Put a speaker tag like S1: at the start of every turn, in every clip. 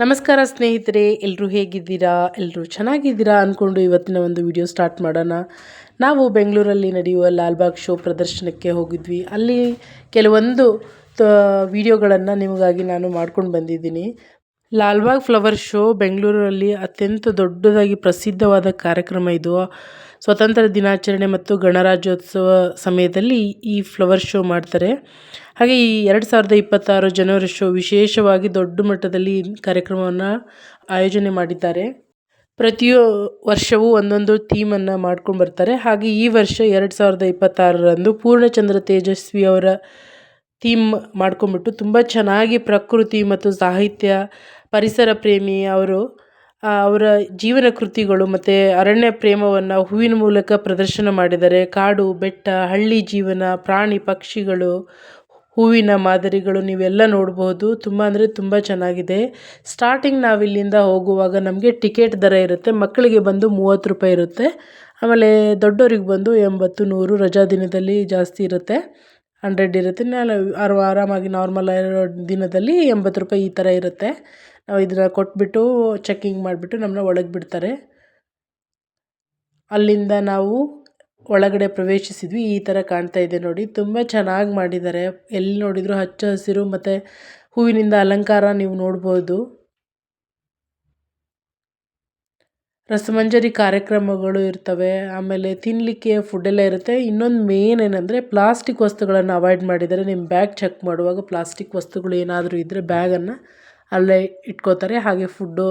S1: ನಮಸ್ಕಾರ ಸ್ನೇಹಿತರೆ ಎಲ್ಲರೂ ಹೇಗಿದ್ದೀರಾ? ಎಲ್ಲರೂ ಚೆನ್ನಾಗಿದ್ದೀರಾ ಅಂದ್ಕೊಂಡು ಇವತ್ತಿನ ಒಂದು ವಿಡಿಯೋ ಸ್ಟಾರ್ಟ್ ಮಾಡೋಣ. ನಾವು ಬೆಂಗಳೂರಲ್ಲಿ ನಡೆಯುವ ಲಾಲ್ಬಾಗ್ ಶೋ ಪ್ರದರ್ಶನಕ್ಕೆ ಹೋಗಿದ್ವಿ. ಅಲ್ಲಿ ಕೆಲವೊಂದು ವಿಡಿಯೋಗಳನ್ನು ನಿಮಗಾಗಿ ನಾನು ಮಾಡ್ಕೊಂಡು ಬಂದಿದ್ದೀನಿ. ಲಾಲ್ಬಾಗ್ ಫ್ಲವರ್ ಶೋ ಬೆಂಗಳೂರಲ್ಲಿ ಅತ್ಯಂತ ದೊಡ್ಡದಾಗಿ ಪ್ರಸಿದ್ಧವಾದ ಕಾರ್ಯಕ್ರಮ ಇದು. ಸ್ವತಂತ್ರ ದಿನಾಚರಣೆ ಮತ್ತು ಗಣರಾಜ್ಯೋತ್ಸವ ಸಮಯದಲ್ಲಿ ಈ ಫ್ಲವರ್ ಶೋ ಮಾಡ್ತಾರೆ. ಹಾಗೆ ಈ ಎರಡು ಸಾವಿರದ ಇಪ್ಪತ್ತಾರು ಜನವರಿ ಶೋ ವಿಶೇಷವಾಗಿ ದೊಡ್ಡ ಮಟ್ಟದಲ್ಲಿ ಕಾರ್ಯಕ್ರಮವನ್ನು ಆಯೋಜನೆ ಮಾಡಿದ್ದಾರೆ. ಪ್ರತಿಯೊ ವರ್ಷವೂ ಒಂದೊಂದು ಥೀಮನ್ನು ಮಾಡ್ಕೊಂಡು ಬರ್ತಾರೆ. ಹಾಗೆ ಈ ವರ್ಷ ಎರಡು ಸಾವಿರದ ಇಪ್ಪತ್ತಾರರಂದು ಪೂರ್ಣಚಂದ್ರ ತೇಜಸ್ವಿ ಅವರ ಥೀಮ್ ಮಾಡ್ಕೊಂಬಿಟ್ಟು ತುಂಬ ಚೆನ್ನಾಗಿ ಪ್ರಕೃತಿ ಮತ್ತು ಸಾಹಿತ್ಯ, ಪರಿಸರ ಪ್ರೇಮಿ ಅವರು ಅವರ ಜೀವನ ಕೃತಿಗಳು ಮತ್ತು ಅರಣ್ಯ ಪ್ರೇಮವನ್ನು ಹೂವಿನ ಮೂಲಕ ಪ್ರದರ್ಶನ ಮಾಡಿದ್ದಾರೆ ಕಾಡು, ಬೆಟ್ಟ, ಹಳ್ಳಿ ಜೀವನ, ಪ್ರಾಣಿ, ಪಕ್ಷಿಗಳು, ಹೂವಿನ ಮಾದರಿಗಳು ನೀವೆಲ್ಲ ನೋಡಬಹುದು ತುಂಬ ಅಂದರೆ ತುಂಬ ಚೆನ್ನಾಗಿದೆ. ಸ್ಟಾರ್ಟಿಂಗ್ ನಾವು ಇಲ್ಲಿಂದ ಹೋಗುವಾಗ ನಮಗೆ ಟಿಕೆಟ್ ದರ ಇರುತ್ತೆ. ಮಕ್ಕಳಿಗೆ ಬಂದು ಮೂವತ್ತು ರೂಪಾಯಿ ಇರುತ್ತೆ. ಆಮೇಲೆ ದೊಡ್ಡೋರಿಗೆ ಬಂದು ಎಂಬತ್ತು, ನೂರು ರಜಾ ದಿನದಲ್ಲಿ ಜಾಸ್ತಿ ಇರುತ್ತೆ. ಹಂಡ್ರೆಡ್ ಇರುತ್ತೆ. ನಾನು ಆರು ಆರಾಮಾಗಿ ನಾರ್ಮಲ್ ಆಗಿರೋ ದಿನದಲ್ಲಿ ಎಂಬತ್ತು ರೂಪಾಯಿ ಈ ಥರ ಇರುತ್ತೆ. ನಾವು ಇದನ್ನ ಕೊಟ್ಬಿಟ್ಟು ಚೆಕ್ಕಿಂಗ್ ಮಾಡಿಬಿಟ್ಟು ನಮ್ಮನ್ನ ಒಳಗೆ ಬಿಡ್ತಾರೆ. ಅಲ್ಲಿಂದ ನಾವು ಒಳಗಡೆ ಪ್ರವೇಶಿಸಿದ್ವಿ. ಈ ಥರ ಕಾಣ್ತಾ ಇದೆ ನೋಡಿ. ತುಂಬ ಚೆನ್ನಾಗಿ ಮಾಡಿದ್ದಾರೆ. ಎಲ್ಲಿ ನೋಡಿದರೂ ಹಚ್ಚ ಹಸಿರು ಮತ್ತು ಹೂವಿನಿಂದ ಅಲಂಕಾರ ನೀವು ನೋಡ್ಬೋದು. ರಸಮಂಜರಿ ಕಾರ್ಯಕ್ರಮಗಳು ಇರ್ತವೆ. ಆಮೇಲೆ ತಿನ್ನಲಿಕ್ಕೆ ಫುಡ್ಡೆಲ್ಲ ಇರುತ್ತೆ. ಇನ್ನೊಂದು ಮೇನ್ ಏನಂದರೆ ಪ್ಲಾಸ್ಟಿಕ್ ವಸ್ತುಗಳನ್ನು ಅವಾಯ್ಡ್ ಮಾಡಿದರೆ ನಿಮ್ಮ ಬ್ಯಾಗ್ ಚೆಕ್ ಮಾಡುವಾಗ ಪ್ಲಾಸ್ಟಿಕ್ ವಸ್ತುಗಳು ಏನಾದರೂ ಇದ್ದರೆ ಬ್ಯಾಗನ್ನು ಅಲ್ಲೇ ಇಟ್ಕೋತಾರೆ. ಹಾಗೆ ಫುಡ್ಡು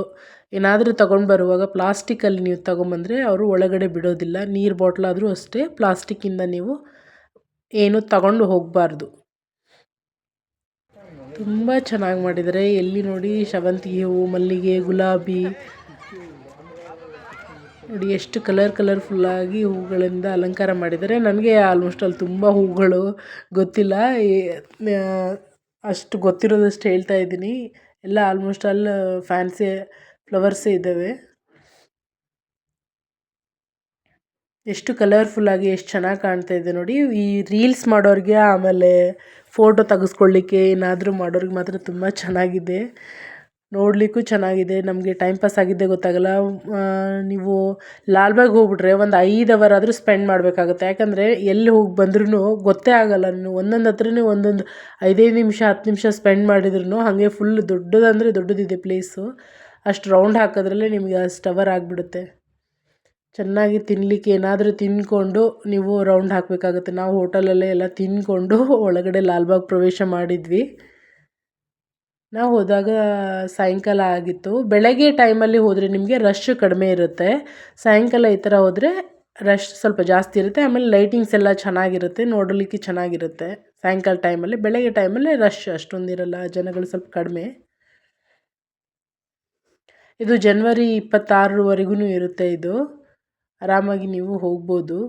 S1: ಏನಾದರೂ ತಗೊಂಡು ಬರುವಾಗ ಪ್ಲಾಸ್ಟಿಕಲ್ಲಿ ನೀವು ತಗೊಂಬಂದರೆ ಅವರು ಒಳಗಡೆ ಬಿಡೋದಿಲ್ಲ. ನೀರು ಬಾಟ್ಲಾದರೂ ಅಷ್ಟೇ ಪ್ಲಾಸ್ಟಿಕ್ಕಿಂದ ನೀವು ಏನು ತಗೊಂಡು ಹೋಗಬಾರ್ದು. ತುಂಬ ಚೆನ್ನಾಗಿ ಮಾಡಿದ್ದಾರೆ. ಎಲ್ಲಿ ನೋಡಿ ಶವಂತಿಗೆ ಹೂವು ಮಲ್ಲಿಗೆ, ಗುಲಾಬಿ. ನೋಡಿ ಎಷ್ಟು ಕಲರ್ ಕಲರ್ಫುಲ್ಲಾಗಿ ಹೂಗಳಿಂದ ಅಲಂಕಾರ ಮಾಡಿದ್ದಾರೆ. ನನಗೆ ಆಲ್ಮೋಸ್ಟ್ ಅಲ್ಲಿ ತುಂಬ ಹೂಗಳು ಗೊತ್ತಿಲ್ಲ. ಅಷ್ಟು ಗೊತ್ತಿರೋದಷ್ಟು ಹೇಳ್ತಾ ಇದ್ದೀನಿ. ಎಲ್ಲ ಆಲ್ಮೋಸ್ಟ್ ಆಲ್ ಫ್ಯಾನ್ಸಿ ಫ್ಲವರ್ಸೇ ಇದ್ದಾವೆ. ಎಷ್ಟು ಕಲರ್ಫುಲ್ ಆಗಿ ಎಷ್ಟು ಚೆನ್ನಾಗಿ ಕಾಣ್ತಾ ಇದೆ ನೋಡಿ. ಈ ರೀಲ್ಸ್ ಮಾಡೋರಿಗೆ ಆಮೇಲೆ ಫೋಟೋ ತೆಗೆಸ್ಕೊಳ್ಳಿಕ್ಕೆ ಏನಾದರೂ ಮಾಡೋರಿಗೆ ಮಾತ್ರ ತುಂಬ ಚೆನ್ನಾಗಿದೆ. ನೋಡಲಿಕ್ಕೂ ಚೆನ್ನಾಗಿದೆ, ನಮಗೆ ಟೈಮ್ ಪಾಸ್ ಆಗಿದ್ದೇ ಗೊತ್ತಾಗಲ್ಲ. ನೀವು ಲಾಲ್ಬಾಗ್ ಹೋಗ್ಬಿಟ್ರೆ ಒಂದು ಐದು ಅವರ್ ಆದರೂ ಸ್ಪೆಂಡ್ ಮಾಡಬೇಕಾಗುತ್ತೆ. ಯಾಕಂದರೆ ಎಲ್ಲಿ ಹೋಗಿ ಬಂದ್ರೂ ಗೊತ್ತೇ ಆಗೋಲ್ಲ. ನೀವು ಒಂದೊಂದು ಹತ್ರನೇ ಒಂದೊಂದು ಐದೈದು ನಿಮಿಷ, ಹತ್ತು ನಿಮಿಷ ಸ್ಪೆಂಡ್ ಮಾಡಿದ್ರು ಹಾಗೆ ಫುಲ್ ದೊಡ್ಡದಂದರೆ ದೊಡ್ಡದಿದೆ ಪ್ಲೇಸು ಅಷ್ಟು ರೌಂಡ್ ಹಾಕೋದ್ರಲ್ಲೇ ನಿಮಗೆ ಅಷ್ಟು ಅವರ್ ಆಗಿಬಿಡುತ್ತೆ. ಚೆನ್ನಾಗಿ ತಿನ್ನಲಿಕ್ಕೆ ಏನಾದರೂ ತಿಂದ್ಕೊಂಡು ನೀವು ರೌಂಡ್ ಹಾಕಬೇಕಾಗುತ್ತೆ. ನಾವು ಹೋಟೆಲಲ್ಲೇ ಎಲ್ಲ ತಿಂದ್ಕೊಂಡು ಒಳಗಡೆ ಲಾಲ್ಬಾಗ್ ಪ್ರವೇಶ ಮಾಡಿದ್ವಿ. ನಾವು ಹೋದಾಗ ಸಾಯಂಕಾಲ ಆಗಿತ್ತು. ಬೆಳಗ್ಗೆ ಟೈಮಲ್ಲಿ ಹೋದರೆ ನಿಮಗೆ ರಶ್ ಕಡಿಮೆ ಇರುತ್ತೆ. ಸಾಯಂಕಾಲ ಈ ಥರ ಹೋದರೆ ರಶ್ ಸ್ವಲ್ಪ ಜಾಸ್ತಿ ಇರುತ್ತೆ. ಆಮೇಲೆ ಲೈಟಿಂಗ್ಸ್ ಎಲ್ಲ ಚೆನ್ನಾಗಿರುತ್ತೆ. ನೋಡಲಿಕ್ಕೆ ಚೆನ್ನಾಗಿರುತ್ತೆ. ಸಾಯಂಕಾಲ ಟೈಮಲ್ಲಿ ಬೆಳಗ್ಗೆ ಟೈಮಲ್ಲಿ ರಶ್ ಅಷ್ಟೊಂದಿರಲ್ಲ ಜನಗಳು ಸ್ವಲ್ಪ ಕಡಿಮೆ. ಇದು ಜನ್ವರಿ ಇಪ್ಪತ್ತಾರರವರೆಗೂ ಇರುತ್ತೆ ಇದು. ಆರಾಮಾಗಿ ನೀವು ಹೋಗ್ಬೋದು.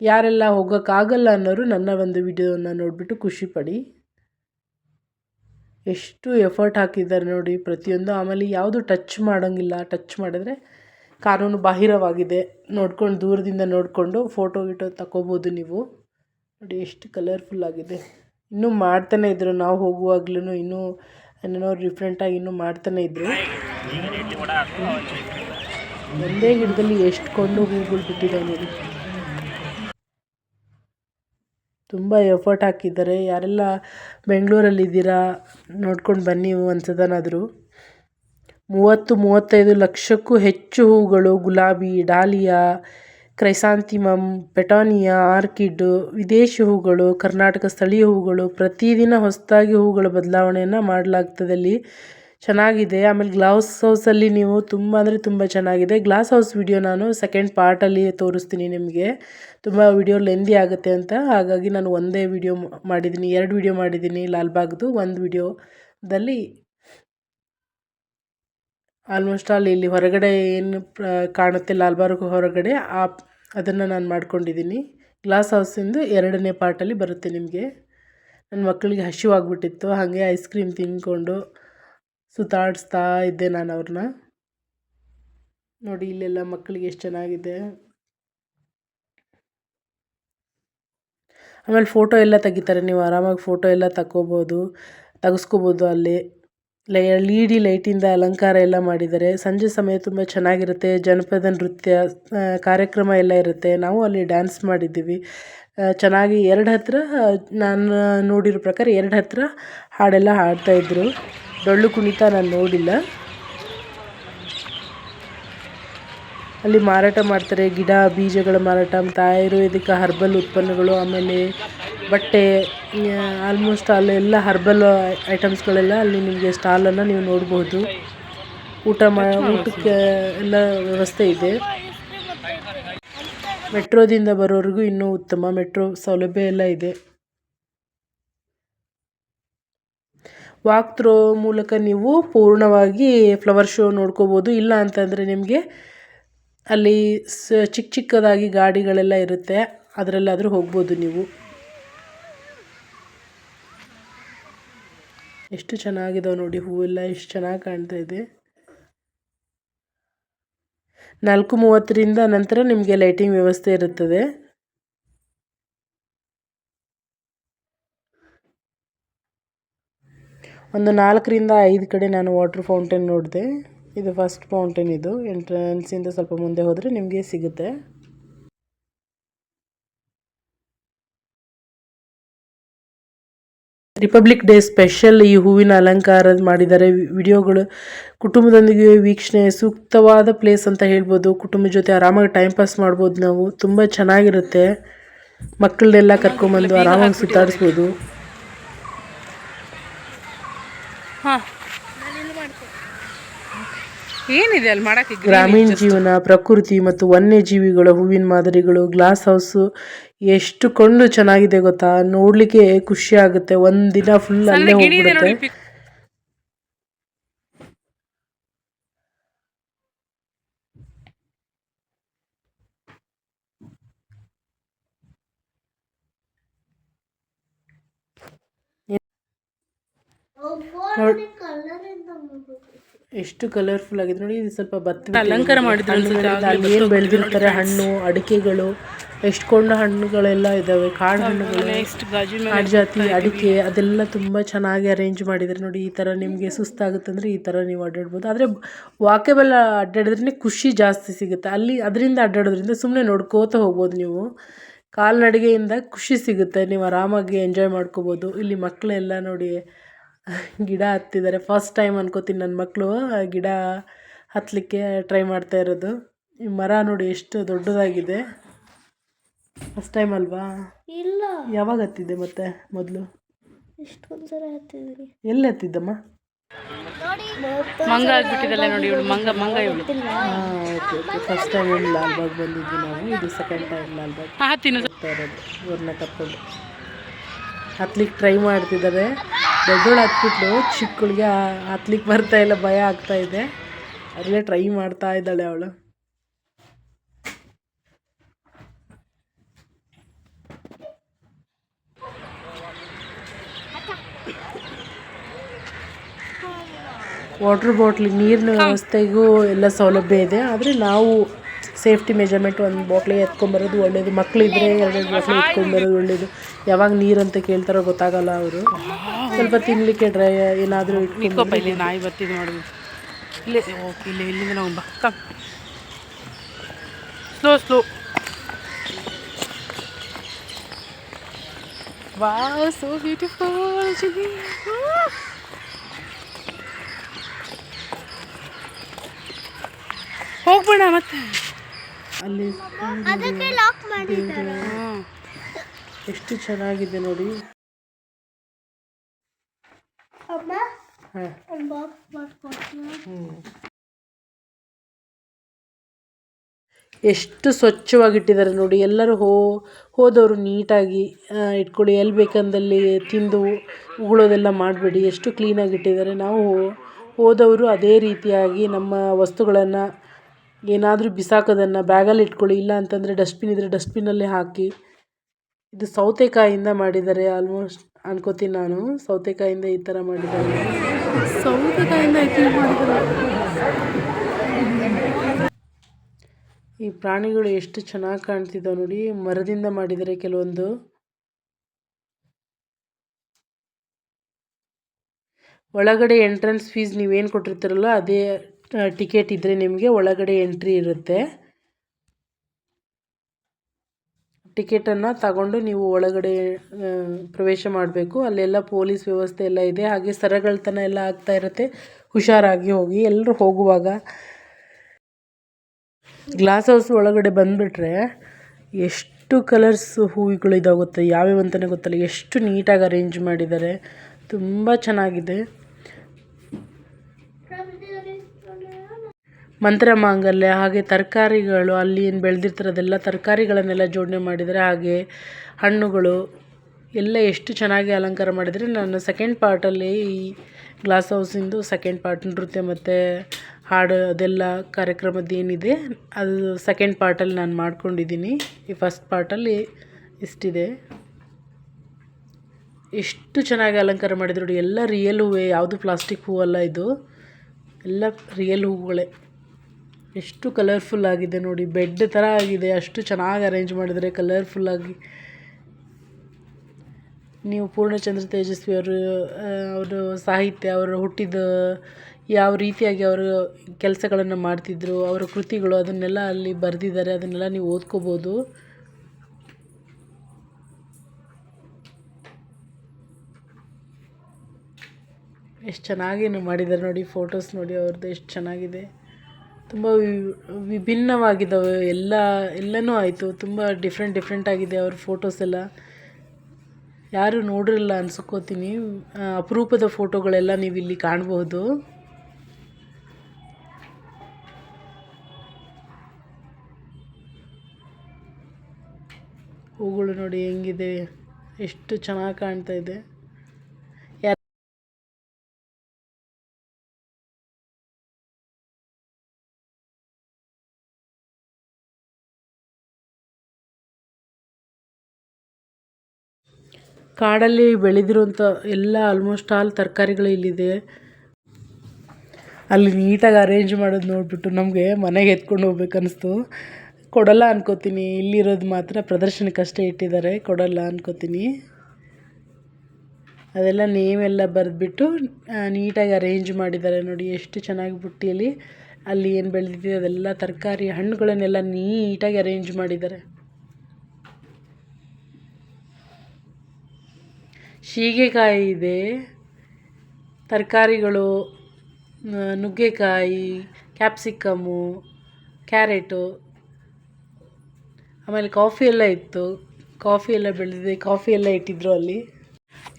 S1: ಯಾರೆಲ್ಲ ಹೋಗೋಕ್ಕಾಗಲ್ಲ ಅನ್ನೋರು ನನ್ನ ಒಂದು ವಿಡಿಯೋವನ್ನು ನೋಡಿಬಿಟ್ಟು ಖುಷಿಪಡಿ ಎಷ್ಟು ಎಫರ್ಟ್ ಹಾಕಿದ್ದಾರೆ ನೋಡಿ, ಪ್ರತಿಯೊಂದು ಆಮೇಲೆ ಯಾವುದು ಟಚ್ ಮಾಡೋಂಗಿಲ್ಲ, ಟಚ್ ಮಾಡಿದ್ರೆ ಕಾನೂನು ಬಾಹಿರವಾಗಿದೆ. ನೋಡ್ಕೊಂಡು, ದೂರದಿಂದ ನೋಡಿಕೊಂಡು ಫೋಟೋ, ಗಿಟೋ ತಗೋಬೋದು ನೀವು. ನೋಡಿ, ಎಷ್ಟು ಕಲರ್ಫುಲ್ ಆಗಿದೆ. ಇನ್ನೂ ಮಾಡ್ತಾನೆ ಇದ್ದರು ನಾವು ಹೋಗುವಾಗ್ಲೂ ಇನ್ನೂ ಏನೇನೋ ಡಿಫ್ರೆಂಟಾಗಿ ಇನ್ನೂ ಮಾಡ್ತಾನೆ ಇದ್ದರು ಒಂದೇ ಗಿಡದಲ್ಲಿ ಎಷ್ಟು ಕೊಂಡು ಹೂಗಳು ಬಿಟ್ಟಿದ್ದಾವೆ ನೋಡಿ. ತುಂಬ ಎಫರ್ಟ್ ಹಾಕಿದ್ದಾರೆ. ಯಾರೆಲ್ಲ ಬೆಂಗಳೂರಲ್ಲಿದ್ದೀರಾ, ನೋಡ್ಕೊಂಡು ಬನ್ನಿ ಒಂದು ಸದನಾದರೂ ಮೂವತ್ತು, ಮೂವತ್ತೈದು ಲಕ್ಷಕ್ಕೂ ಹೆಚ್ಚು ಹೂಗಳು, ಗುಲಾಬಿ, ಡಾಲಿಯಾ, ಕ್ರೈಸಾಂತಿಮಮ್, ಪೆಟಾನಿಯಾ, ಆರ್ಕಿಡ್, ವಿದೇಶಿ ಹೂಗಳು, ಕರ್ನಾಟಕ ಸ್ಥಳೀಯ ಹೂಗಳು, ಪ್ರತಿದಿನ ಹೊಸದಾಗಿ ಹೂಗಳ ಬದಲಾವಣೆಯನ್ನು ಮಾಡಲಾಗ್ತದೆ ಅಲ್ಲಿ. ಚೆನ್ನಾಗಿದೆ. ಆಮೇಲೆ ಗ್ಲಾಸ್ ಹೌಸಲ್ಲಿ ನೀವು ತುಂಬ ಅಂದರೆ ತುಂಬ ಚೆನ್ನಾಗಿದೆ. ಗ್ಲಾಸ್ ಹೌಸ್ ವಿಡಿಯೋ ನಾನು ಸೆಕೆಂಡ್ ಪಾರ್ಟಲ್ಲಿ ತೋರಿಸ್ತೀನಿ ನಿಮಗೆ. ತುಂಬ ವಿಡಿಯೋ ಲೆಂದಿ ಆಗುತ್ತೆ ಅಂತ. ಹಾಗಾಗಿ ನಾನು ಒಂದೇ ವಿಡಿಯೋ ಮಾಡಿದ್ದೀನಿ. ಎರಡು ವಿಡಿಯೋ ಮಾಡಿದ್ದೀನಿ ಲಾಲ್ಬಾಗ್ದು. ಒಂದು ವಿಡಿಯೋದಲ್ಲಿ ಆಲ್ಮೋಸ್ಟ್ ಆಲ್ ಇಲ್ಲಿ ಹೊರಗಡೆ ಏನು ಕಾಣುತ್ತೆ ಲಾಲ್ಬಾಗ್ ಹೊರಗಡೆ, ಆ ಅದನ್ನು ನಾನು ಮಾಡ್ಕೊಂಡಿದ್ದೀನಿ. ಗ್ಲಾಸ್ ಹೌಸಿಂದು ಎರಡನೇ ಪಾರ್ಟಲ್ಲಿ ಬರುತ್ತೆ ನಿಮಗೆ. ನನ್ನ ಮಕ್ಕಳಿಗೆ ಹಸಿವಾಗ್ಬಿಟ್ಟಿತ್ತು. ಹಾಗೆ ಐಸ್ ಕ್ರೀಮ್ ತಿಂದ್ಕೊಂಡು ಸುತ್ತಾಡಿಸ್ತಾ ಇದ್ದೆ ನಾನು ಅವ್ರನ್ನ. ನೋಡಿ, ಇಲ್ಲೆಲ್ಲ ಮಕ್ಕಳಿಗೆ ಎಷ್ಟು ಚೆನ್ನಾಗಿದೆ. ಆಮೇಲೆ ಫೋಟೋ ಎಲ್ಲ ತೆಗಿತಾರೆ. ನೀವು ಆರಾಮಾಗಿ ಫೋಟೋ ಎಲ್ಲ ತಗೋಬೋದು ತೆಗೆಸ್ಕೋಬೋದು ಅಲ್ಲಿ. ಲೈ ಎಲ್ ಇ ಡಿ ಲೈಟಿಂದ ಅಲಂಕಾರ ಎಲ್ಲ ಮಾಡಿದ್ದಾರೆ. ಸಂಜೆ ಸಮಯ ತುಂಬ ಚೆನ್ನಾಗಿರುತ್ತೆ. ಜನಪದ ನೃತ್ಯ ಕಾರ್ಯಕ್ರಮ ಎಲ್ಲ ಇರುತ್ತೆ. ನಾವು ಅಲ್ಲಿ ಡ್ಯಾನ್ಸ್ ಮಾಡಿದ್ದೀವಿ. ಚೆನ್ನಾಗಿ ಎರಡು ಹತ್ರ ನಾನು ನೋಡಿರೋ ಪ್ರಕಾರ ಎರಡು ಹತ್ರ ಹಾಡೆಲ್ಲ ಹಾಡ್ತಾಯಿದ್ರು ಡೊಳ್ಳು ಕುಣಿತ ನಾನು ನೋಡಿಲ್ಲ. ಅಲ್ಲಿ ಮಾರಾಟ ಮಾಡ್ತಾರೆ, ಗಿಡ, ಬೀಜಗಳ ಮಾರಾಟ ಮತ್ತು ಆಯುರ್ವೇದಿಕ ಹರ್ಬಲ್ ಉತ್ಪನ್ನಗಳು, ಆಮೇಲೆ ಬಟ್ಟೆ ಆಲ್ಮೋಸ್ಟ್ ಅಲ್ಲೆಲ್ಲ ಹರ್ಬಲ್ ಐಟಮ್ಸ್ಗಳೆಲ್ಲ ಅಲ್ಲಿ ನಿಮಗೆ ಸ್ಟಾಲನ್ನು ನೀವು ನೋಡ್ಬೋದು. ಊಟ ಮಾ, ಊಟಕ್ಕೆ ಎಲ್ಲ ವ್ಯವಸ್ಥೆ ಇದೆ. ಮೆಟ್ರೋದಿಂದ ಬರೋರಿಗೂ ಇನ್ನೂ ಉತ್ತಮ, ಮೆಟ್ರೋ ಸೌಲಭ್ಯ ಎಲ್ಲ ಇದೆ. ವಾಕ್ ಥ್ರೋ ಮೂಲಕ ನೀವು ಪೂರ್ಣವಾಗಿ ಫ್ಲವರ್ ಶೋ ನೋಡ್ಕೋಬೋದು. ಇಲ್ಲ ಅಂತಂದರೆ ನಿಮಗೆ ಅಲ್ಲಿ ಸ ಚಿಕ್ಕ ಚಿಕ್ಕದಾಗಿ ಗಾಡಿಗಳೆಲ್ಲ ಇರುತ್ತೆ. ಅದರಲ್ಲಾದರೂ ಹೋಗ್ಬೋದು ನೀವು. ಎಷ್ಟು ಚೆನ್ನಾಗಿದಾವೆ ನೋಡಿ ಹೂವೆಲ್ಲ, ಎಷ್ಟು ಚೆನ್ನಾಗಿ ಕಾಣ್ತಾ ಇದೆ. ನಾಲ್ಕು ಮೂವತ್ತರಿಂದ ನಂತರ ನಿಮಗೆ ಲೈಟಿಂಗ್ ವ್ಯವಸ್ಥೆ ಇರುತ್ತದೆ. ಒಂದು ನಾಲ್ಕರಿಂದ ಐದು ಕಡೆ ನಾನು ವಾಟರ್ ಫೌಂಟೇನ್ ನೋಡಿದೆ. ಇದು ಫಸ್ಟ್ ಫೌಂಟೇನ್ ಇದು. ಎಂಟ್ರೆನ್ಸಿಂದ ಸ್ವಲ್ಪ ಮುಂದೆ ಹೋದರೆ ನಿಮಗೆ ಸಿಗುತ್ತೆ. ರಿಪಬ್ಲಿಕ್ ಡೇ ಸ್ಪೆಷಲ್ ಈ ಹೂವಿನ ಅಲಂಕಾರ ಮಾಡಿದ್ದಾರೆ. ವಿಡಿಯೋಗಳು ಕುಟುಂಬದೊಂದಿಗೆ ವೀಕ್ಷಣೆ, ಸೂಕ್ತವಾದ ಪ್ಲೇಸ್ ಅಂತ ಹೇಳ್ಬೋದು. ಕುಟುಂಬದ ಜೊತೆ ಆರಾಮಾಗಿ ಟೈಮ್ ಪಾಸ್ ಮಾಡ್ಬೋದು ನಾವು. ತುಂಬ ಚೆನ್ನಾಗಿರುತ್ತೆ. ಮಕ್ಕಳನ್ನೆಲ್ಲ ಕರ್ಕೊಂಬಂದು ಆರಾಮಾಗಿ ಸುತ್ತಾಡಿಸ್ಬೋದು.
S2: ಹಾಂ. ಏನಿದೆ ಅಲ್ಲಿ ಮಾಡಕ್ಕೆ
S1: ಗ್ರಾಮೀಣ ಜೀವನ ಪ್ರಕೃತಿ ಮತ್ತು ವನ್ಯಜೀವಿಗಳ ಹೂವಿನ ಮಾದರಿಗಳು ಗ್ಲಾಸ್ ಹೌಸ್ ಎಷ್ಟು ಕೊಂಡು ಚೆನ್ನಾಗಿದೆ ಗೊತ್ತಾ? ನೋಡ್ಲಿಕ್ಕೆ ಖುಷಿ ಆಗುತ್ತೆ. ಒಂದಿನ ಫುಲ್ ಅಲ್ಲೇ ಹೋಗ್ಬಿಡುತ್ತೆ.
S2: ನೋಡಿ
S1: ಎಷ್ಟು ಕಲರ್ಫುಲ್ ಆಗಿದೆ ನೋಡಿ ಇದು ಸ್ವಲ್ಪ ಭತ್ತ
S2: ಅಲಂಕಾರ ಮಾಡಿದ್ರು
S1: ಅಲ್ಲಿ ಏನು ಬೆಳೆದಿರ್ತಾರೆ ಹಣ್ಣು ಅಡಿಕೆಗಳು ಎಷ್ಟು ಕೊಂಡ ಹಣ್ಣುಗಳೆಲ್ಲ ಇದಾವೆ ಕಾಡು ಹಣ್ಣುಗಳು
S2: ನೆಕ್ಸ್ಟ್ ಗಾಜು ಮೇಲೆ
S1: ಕಾಡು ಜಾತಿ ಅಡಿಕೆ ಅದೆಲ್ಲ ತುಂಬ ಚೆನ್ನಾಗಿ ಅರೇಂಜ್ ಮಾಡಿದ್ದಾರೆ ನೋಡಿ ಈ ಥರ ನಿಮಗೆ ಸುಸ್ತಾಗುತ್ತಂದ್ರೆ ಈ ಥರ ನೀವು ಅಡ್ಡಾಡ್ಬೋದು. ಆದರೆ ವಾಕೇಬಲ್ ಅಡ್ಡಾಡಿದ್ರೆ ಖುಷಿ ಜಾಸ್ತಿ ಸಿಗುತ್ತೆ. ಅಲ್ಲಿ ಅದರಿಂದ ಅಡ್ಡಾಡೋದ್ರಿಂದ ಸುಮ್ಮನೆ ನೋಡ್ಕೋತ ಹೋಗ್ಬೋದು ನೀವು. ಕಾಲ್ನಡಿಗೆಯಿಂದ ಖುಷಿ ಸಿಗುತ್ತೆ ನೀವು ಆರಾಮಾಗಿ ಎಂಜಾಯ್ ಮಾಡ್ಕೋಬೋದು. ಇಲ್ಲಿ ಮಕ್ಕಳೆಲ್ಲ ನೋಡಿ ಗಿಡ ಹತ್ತಿದ್ದಾರೆ. ಫಸ್ಟ್ ಟೈಮ್ ಅನ್ಕೋತೀನಿ ನನ್ನ ಮಕ್ಕಳು ಗಿಡ ಹತ್ತಲಿಕ್ಕೆ ಟ್ರೈ ಮಾಡ್ತಾ ಇರೋದು. ಈ ಮರ ನೋಡಿ ಎಷ್ಟು ದೊಡ್ಡದಾಗಿದೆ. ಫಸ್ಟ್ ಟೈಮ್ ಅಲ್ವಾ?
S3: ಇಲ್ಲ.
S1: ಯಾವಾಗ ಹತ್ತಿದ್ದೆ ಮತ್ತೆ ಮೊದಲು?
S3: ಇಷ್ಟೊಂದು ಸಲ ಹತ್ತಿದ್ರಿ
S1: ಎಲ್ಲಿ ಹತ್ತಿದ್ದಮ್ಮ?
S2: ಮಂಗ ಆಗ್ಬಿಟ್ಟಿದಲ್ಲ ನೋಡಿ ಇವಳು ಮಂಗ ಮಂಗ ಇವಳು.
S1: ಹಾಂ ಓಕೆ ಓಕೆ. ಫಸ್ಟ್ ಟೈಮ್ ಇವಳು ಲಾಲ್ಬಾಗ್ ಬಂದಿದ್ವಿ ನಾವು. ಇದು ಸೆಕೆಂಡ್ ಟೈಮ್ ಲಾಲ್ಬಾಗ್
S2: ಹಾಂ ತಿನ್ನು
S1: ಹೋಗ್ತಾ ಇರೋದು. ಇವ್ರನ್ನ ಕರ್ಕೊಂಡು ಹತ್ಲಿಕ್ಕೆ ಟ್ರೈ ಮಾಡ್ತಿದ್ದಾರೆ. ದೊಡ್ಡೋಳು ಹತ್ಬಿಟ್ಲು ಚಿಕ್ಕಳಿಗೆ ಹತ್ಲಿಕ್ಕೆ ಬರ್ತಾ ಇಲ್ಲ ಭಯ ಆಗ್ತಾ ಇದೆ. ಅಲ್ಲೇ ಟ್ರೈ ಮಾಡ್ತಾ ಇದ್ದಾಳೆ ಅವಳು. ವಾಟ್ರ್ ಬಾಟ್ಲಿ ನೀರಿನ ವ್ಯವಸ್ಥೆಗೂ ಎಲ್ಲ ಸೌಲಭ್ಯ ಇದೆ. ಆದರೆ ನಾವು ಸೇಫ್ಟಿ ಮೆಜರ್ಮೆಂಟ್ ಒಂದು ಬಾಟ್ಲಿಗೆ ಎತ್ಕೊಂಬರೋದು ಒಳ್ಳೇದು. ಮಕ್ಕಳಿದ್ರೆ ಎರಡೆರಡು ಬಾಟ್ಲಿ ಎತ್ಕೊಂಬರೋದು ಒಳ್ಳೇದು. ಯಾವಾಗ ನೀರು ಅಂತ ಕೇಳ್ತಾರೋ ಗೊತ್ತಾಗಲ್ಲ ಅವರು. ಸ್ವಲ್ಪ ತಿನ್ನಲಿಕ್ಕೆ ಡ್ರೈ ಏನಾದರೂ
S2: ಇಟ್ಕೊಪ್ಪ ಇಲ್ಲಿ ನಾಯಿ ಬರ್ತಿದ್ದು ನೋಡಿ ಇಲ್ಲಿ ಓಕೆ ಇಲ್ಲಿ ಇಲ್ಲಿಂದ ನಾವು ಬಾ ಕಮ್. ಸ್ಲೋ ಸ್ಲೋ ವಾ ಸೋ ಬ್ಯೂಟಿಫುಲ್ ಚಿನಿ ಹೋಗ್ಬೇಡ ಮತ್ತೆ.
S1: ಅಲ್ಲಿ
S3: ಅದಕ್ಕೆ ಲಾಕ್ ಮಾಡಿದ್ದಾರೆ.
S1: ಎಷ್ಟು ಚೆನ್ನಾಗಿದೆ ನೋಡಿ
S3: ಅಮ್ಮ
S1: ಹಾಂ
S3: ಒಂದು
S1: ಎಷ್ಟು ಸ್ವಚ್ಛವಾಗಿಟ್ಟಿದ್ದಾರೆ ನೋಡಿ. ಎಲ್ಲರೂ ಹೋ, ಹೋದವರು ನೀಟಾಗಿ ಇಟ್ಕೊಳ್ಳಿ ಎಲ್ಲಿ ಬೇಕಂದಲ್ಲಿ ತಿಂದು ಉಗುಳೋದೆಲ್ಲ ಮಾಡಬೇಡಿ. ಎಷ್ಟು ಕ್ಲೀನಾಗಿ ಇಟ್ಟಿದ್ದಾರೆ ನಾವು ಹೋದವರು ಅದೇ ರೀತಿಯಾಗಿ ನಮ್ಮ ವಸ್ತುಗಳನ್ನು ಏನಾದರೂ ಬಿಸಾಕೋದನ್ನು ಬ್ಯಾಗಲ್ಲಿ ಇಟ್ಕೊಳ್ಳಿ. ಇಲ್ಲ ಅಂತಂದರೆ ಡಸ್ಟ್ಬಿನ್ ಇದ್ದರೆ ಡಸ್ಟ್ಬಿನ್ನಲ್ಲೇ ಹಾಕಿ. ಇದು ಸೌತೆಕಾಯಿಂದ ಮಾಡಿದ್ದಾರೆ ಆಲ್ಮೋಸ್ಟ್. ಅನ್ಕೋತೀನಿ ನಾನು. ಸೌತೆಕಾಯಿಂದ ಈ ಥರ ಮಾಡಿದ್ದಾರೆ. ಸೌತೆಕಾಯಿಂದ ಈ ಥರ ಮಾಡಿದ್ದಾರೆ. ಈ ಪ್ರಾಣಿಗಳು ಎಷ್ಟು ಚೆನ್ನಾಗಿ ಕಾಣ್ತಿದ್ದಾವೆ ನೋಡಿ. ಮರದಿಂದ ಮಾಡಿದ್ದಾರೆ ಕೆಲವೊಂದು. ಒಳಗಡೆ ಎಂಟ್ರೆನ್ಸ್ ಫೀಸ್ ನೀವೇನು ಕೊಟ್ಟಿರ್ತೀರಲ್ಲ ಅದೇ ಟಿಕೆಟ್ ಇದ್ದರೆ ನಿಮಗೆ ಒಳಗಡೆ ಎಂಟ್ರಿ ಇರುತ್ತೆ. ಟಿಕೆಟನ್ನು ತಗೊಂಡು ನೀವು ಒಳಗಡೆ ಪ್ರವೇಶ ಮಾಡಬೇಕು. ಅಲ್ಲೆಲ್ಲ ಪೊಲೀಸ್ ವ್ಯವಸ್ಥೆ ಎಲ್ಲ ಇದೆ. ಹಾಗೆ ಸರಗಳತನ ಎಲ್ಲ ಆಗ್ತಾ ಇರುತ್ತೆ. ಹುಷಾರಾಗಿ ಹೋಗಿ ಎಲ್ಲರೂ ಹೋಗುವಾಗ ಗ್ಲಾಸ್ ಹೌಸ್ ಒಳಗಡೆ ಬಂದುಬಿಟ್ರೆ ಎಷ್ಟು ಕಲರ್ಸ್ ಹೂವುಗಳು ಇದಾಗುತ್ತೆ, ಯಾವ್ಯಾವ ಅಂತಲೇ ಗೊತ್ತಲ್ಲ. ಎಷ್ಟು ನೀಟಾಗಿ ಅರೇಂಜ್ ಮಾಡಿದ್ದಾರೆ. ತುಂಬ ಚೆನ್ನಾಗಿದೆ. ಮಂತ್ರ ಮಾಂಗಲ್ಯ ಹಾಗೆ ತರಕಾರಿಗಳು, ಅಲ್ಲಿ ಏನು ಬೆಳೆದಿರ್ತಾರೆ ಅದೆಲ್ಲ ತರಕಾರಿಗಳನ್ನೆಲ್ಲ ಜೋಡಣೆ ಮಾಡಿದ್ದಾರೆ ಹಾಗೆ ಹಣ್ಣುಗಳು, ಎಲ್ಲ ಎಷ್ಟು ಚೆನ್ನಾಗಿ ಅಲಂಕಾರ ಮಾಡಿದರೆ ನಾನು ಸೆಕೆಂಡ್ ಪಾರ್ಟಲ್ಲಿ ಈ ಗ್ಲಾಸ್ ಹೌಸಿಂದು ಸೆಕೆಂಡ್ ಪಾರ್ಟ್ ನೃತ್ಯ ಮತ್ತು ಹಾಡು ಅದೆಲ್ಲ ಕಾರ್ಯಕ್ರಮದ ಏನಿದೆ, ಅದು ಸೆಕೆಂಡ್ ಪಾರ್ಟಲ್ಲಿ ನಾನು ಮಾಡ್ಕೊಂಡಿದ್ದೀನಿ. ಈ ಫಸ್ಟ್ ಪಾರ್ಟಲ್ಲಿ ಇಷ್ಟಿದೆ. ಎಷ್ಟು ಚೆನ್ನಾಗಿ ಅಲಂಕಾರ ಮಾಡಿದ್ರು ಎಲ್ಲ ರಿಯಲ್ ಹೂವೇ, ಯಾವುದು ಪ್ಲಾಸ್ಟಿಕ್ ಹೂವಲ್ಲ ಇದು, ಎಲ್ಲ ರಿಯಲ್ ಹೂವುಗಳೇ ಎಷ್ಟು ಕಲರ್ಫುಲ್ ಆಗಿದೆ ನೋಡಿ. ಬೆಡ್ ಥರ ಆಗಿದೆ. ಅಷ್ಟು ಚೆನ್ನಾಗಿ ಅರೇಂಜ್ ಮಾಡಿದರೆ ಕಲರ್ಫುಲ್ಲಾಗಿ ನೀವು ಪೂರ್ಣಚಂದ್ರ ತೇಜಸ್ವಿ ಅವರು ಅವರು ಸಾಹಿತ್ಯ, ಅವರು ಹುಟ್ಟಿದ ಯಾವ ರೀತಿಯಾಗಿ ಅವರು ಕೆಲಸಗಳನ್ನು ಮಾಡ್ತಿದ್ರು, ಅವರ ಕೃತಿಗಳು ಅದನ್ನೆಲ್ಲ ಅಲ್ಲಿ ಬರೆದಿದ್ದಾರೆ, ಅದನ್ನೆಲ್ಲ ನೀವು ಓದ್ಕೋಬೋದು. ಎಷ್ಟು ಚೆನ್ನಾಗಿ ಮಾಡಿದ್ದಾರೆ ನೋಡಿ ಫೋಟೋಸ್ ನೋಡಿ ಅವ್ರದ್ದು ಎಷ್ಟು ಚೆನ್ನಾಗಿದೆ. ತುಂಬ ವಿಭಿನ್ನವಾಗಿದ್ದಾವೆ. ಎಲ್ಲ, ಎಲ್ಲನೂ ಆಯಿತು. ತುಂಬ ಡಿಫ್ರೆಂಟ್ ಡಿಫ್ರೆಂಟ್ ಆಗಿದೆ ಅವ್ರ ಫೋಟೋಸ್ ಎಲ್ಲ. ಯಾರು ನೋಡಿರಲ್ಲ ಅನ್ಸ್ಕೋತೀನಿ. ಅಪರೂಪದ ಫೋಟೋಗಳೆಲ್ಲ ನೀವು ಇಲ್ಲಿ ಕಾಣಬಹುದು. ಹೂಗಳು ನೋಡಿ ಹೆಂಗಿದೆ. ಎಷ್ಟು ಚೆನ್ನಾಗಿ ಕಾಣ್ತಾ ಇದೆ. ಕಾಡಲ್ಲಿ ಬೆಳೆದಿರುವಂಥ ಎಲ್ಲ ಆಲ್ಮೋಸ್ಟ್ ಆಲ್ ತರಕಾರಿಗಳು ಇಲ್ಲಿದೆ. ಅಲ್ಲಿ ನೀಟಾಗಿ ಅರೇಂಜ್ ಮಾಡೋದು ನೋಡಿಬಿಟ್ಟು ನಮಗೆ ಮನೆಗೆ ಎತ್ಕೊಂಡು ಹೋಗ್ಬೇಕನ್ನಿಸ್ತು ಕೊಡಲ್ಲ ಅನ್ಕೋತೀನಿ. ಇಲ್ಲಿರೋದು ಮಾತ್ರ ಪ್ರದರ್ಶನಕ್ಕಷ್ಟೇ ಇಟ್ಟಿದ್ದಾರೆ. ಕೊಡಲ್ಲ ಅನ್ಕೋತೀನಿ. ಅದೆಲ್ಲ ನೇಮೆಲ್ಲ ಬರೆದ್ಬಿಟ್ಟು ನೀಟಾಗಿ ಅರೇಂಜ್ ಮಾಡಿದ್ದಾರೆ ನೋಡಿ ಎಷ್ಟು ಚೆನ್ನಾಗಿ ಬುಟ್ಟಿಯಲ್ಲಿ ಅಲ್ಲಿ ಏನು ಬೆಳೆದಿದೆ ಅದೆಲ್ಲ ತರಕಾರಿ ಹಣ್ಣುಗಳನ್ನೆಲ್ಲ ನೀಟಾಗಿ ಅರೇಂಜ್ ಮಾಡಿದ್ದಾರೆ. ಸೀಗೆಕಾಯಿ ಇದೆ ತರಕಾರಿಗಳು ನುಗ್ಗೆಕಾಯಿ ಕ್ಯಾಪ್ಸಿಕಮ್ಮು ಕ್ಯಾರೆಟು, ಆಮೇಲೆ ಕಾಫಿ ಎಲ್ಲ ಇತ್ತು. ಕಾಫಿ ಎಲ್ಲ ಬೆಳೆದಿದೆ. ಕಾಫಿ ಎಲ್ಲ ಇಟ್ಟಿದ್ರು ಅಲ್ಲಿ.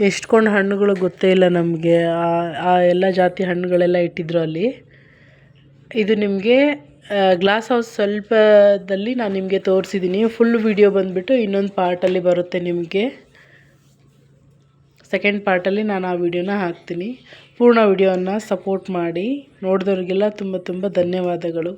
S1: ಎಷ್ಟೊಂದು ಹಣ್ಣುಗಳು ಗೊತ್ತೇ ಇಲ್ಲ ನಮಗೆ. ಆ ಎಲ್ಲ ಜಾತಿ ಹಣ್ಣುಗಳೆಲ್ಲ ಇಟ್ಟಿದ್ರು ಅಲ್ಲಿ. ಇದು ನಿಮಗೆ ಗ್ಲಾಸ್ ಹೌಸ್ ಸ್ವಲ್ಪದಲ್ಲಿ ನಾನು ನಿಮಗೆ ತೋರಿಸಿದ್ದೀನಿ ಫುಲ್ ವಿಡಿಯೋ ಬಂದುಬಿಟ್ಟು ಇನ್ನೊಂದು ಪಾರ್ಟಲ್ಲಿ ಬರುತ್ತೆ ನಿಮಗೆ. ಸೆಕೆಂಡ್ ಪಾರ್ಟಲ್ಲಿ ನಾನು ಆ ವಿಡಿಯೋನ ಹಾಕ್ತೀನಿ. ಪೂರ್ಣ ವಿಡಿಯೋನ ಸಪೋರ್ಟ್ ಮಾಡಿ. ನೋಡಿದವ್ರಿಗೆಲ್ಲ ತುಂಬ ತುಂಬ ಧನ್ಯವಾದಗಳು.